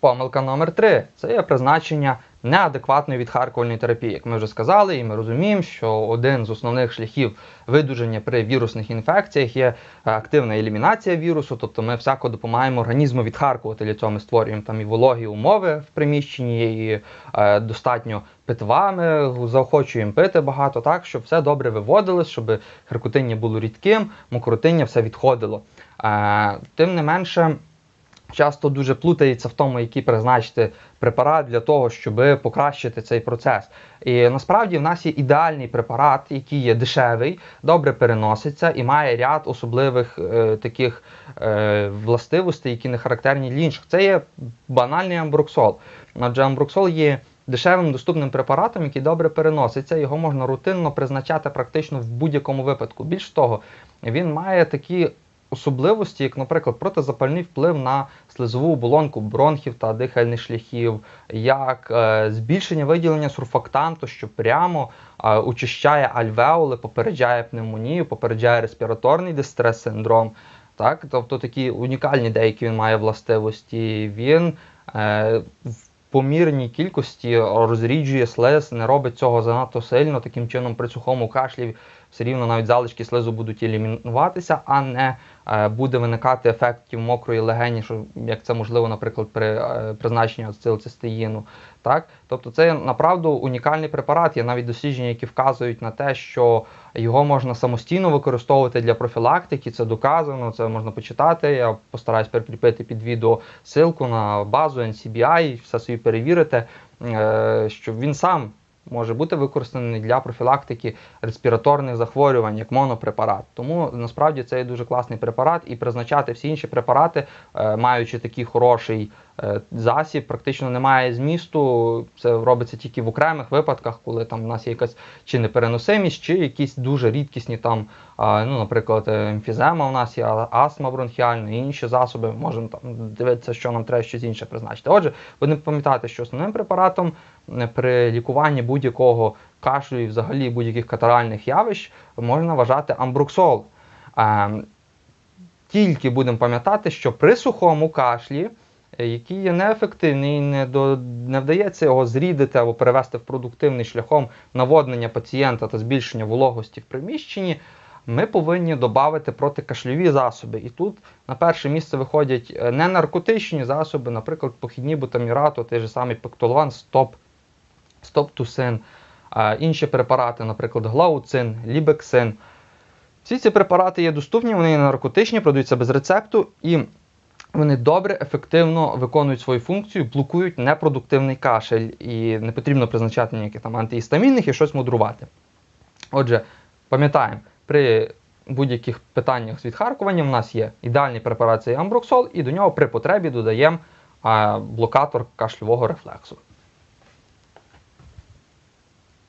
Помилка номер 3 це є призначення неадекватної відхаркувальної терапії. Як ми вже сказали, і ми розуміємо, що один з основних шляхів видуження при вірусних інфекціях є е, активна елімінація вірусу, тобто ми всяко допомагаємо організму відхаркувати для цього. Ми створюємо там і вологі умови в приміщенні, і е, достатньо питва. Ми заохочуємо пити багато, так щоб все добре виводилось, щоб харкотиння було рідким, мокротиння все відходило. Е, тим не менше часто дуже плутається в тому, який призначити препарат для того, щоб покращити цей процес. І насправді в нас є ідеальний препарат, який є дешевий, добре переноситься і має ряд особливих е, таких е, властивостей, які не характерні для інших. Це є банальний амброксол. Адже амброксол є дешевим доступним препаратом, який добре переноситься. Його можна рутинно призначати практично в будь-якому випадку. Більш того, він має такі особливості, як, наприклад, протизапальний вплив на слизову оболонку бронхів та дихальних шляхів, як е, збільшення виділення сурфактанту, що прямо е, очищає альвеоли, попереджає пневмонію, попереджає респіраторний дистрес-синдром. Так? Тобто такі унікальні деякі він має властивості. Він е, в помірній кількості розріджує слиз, не робить цього занадто сильно. Таким чином, при сухому кашлі все рівно навіть залишки слизу будуть елімінуватися, а не е, буде виникати ефектів мокрої легені, що як це можливо, наприклад, при е, призначенні ацетилцистеїну. Так? Тобто це направду унікальний препарат. Є навіть дослідження, які вказують на те, що його можна самостійно використовувати для профілактики. Це доказано, це можна почитати. Я постараюсь прикріпити під відео ссылку на базу NCBI, все собі перевірити, е, що він сам може бути використаний для профілактики респіраторних захворювань як монопрепарат. Тому насправді це є дуже класний препарат, і призначати всі інші препарати, е, маючи такий хороший засіб, практично немає змісту. Це робиться тільки в окремих випадках, коли там у нас є якась чи непереносимість, чи якісь дуже рідкісні там, е, ну, наприклад, емфізема у нас є астма бронхіальна, і інші засоби. Можемо там дивитися, що нам треба щось інше призначити. Отже, будемо пам'ятати, що основним препаратом при лікуванні будь-якого кашлю і взагалі будь-яких катаральних явищ можна вважати амбруксол. Тільки будемо пам'ятати, що при сухому кашлі, е, який є неефективний, не до, не вдається його зрідити або перевести в продуктивний шляхом наводнення пацієнта та збільшення вологості в приміщенні, ми повинні додати протикашльові засоби. І тут на перше місце виходять е, не наркотичні засоби, наприклад, похідні бутамірату, той же самий пектолван, стоп, стоптусин, інші препарати, наприклад, глауцин, лібексин. Всі ці препарати є доступні, вони є наркотичні, продаються без рецепту, і вони добре, ефективно виконують свою функцію, блокують непродуктивний кашель, і не потрібно призначати ніяких там антиістамінних і щось мудрувати. Отже, пам'ятаємо, при будь-яких питаннях з відхаркуванням в нас є ідеальний препарат це амброксол, і до нього при потребі додаємо блокатор кашльового рефлексу.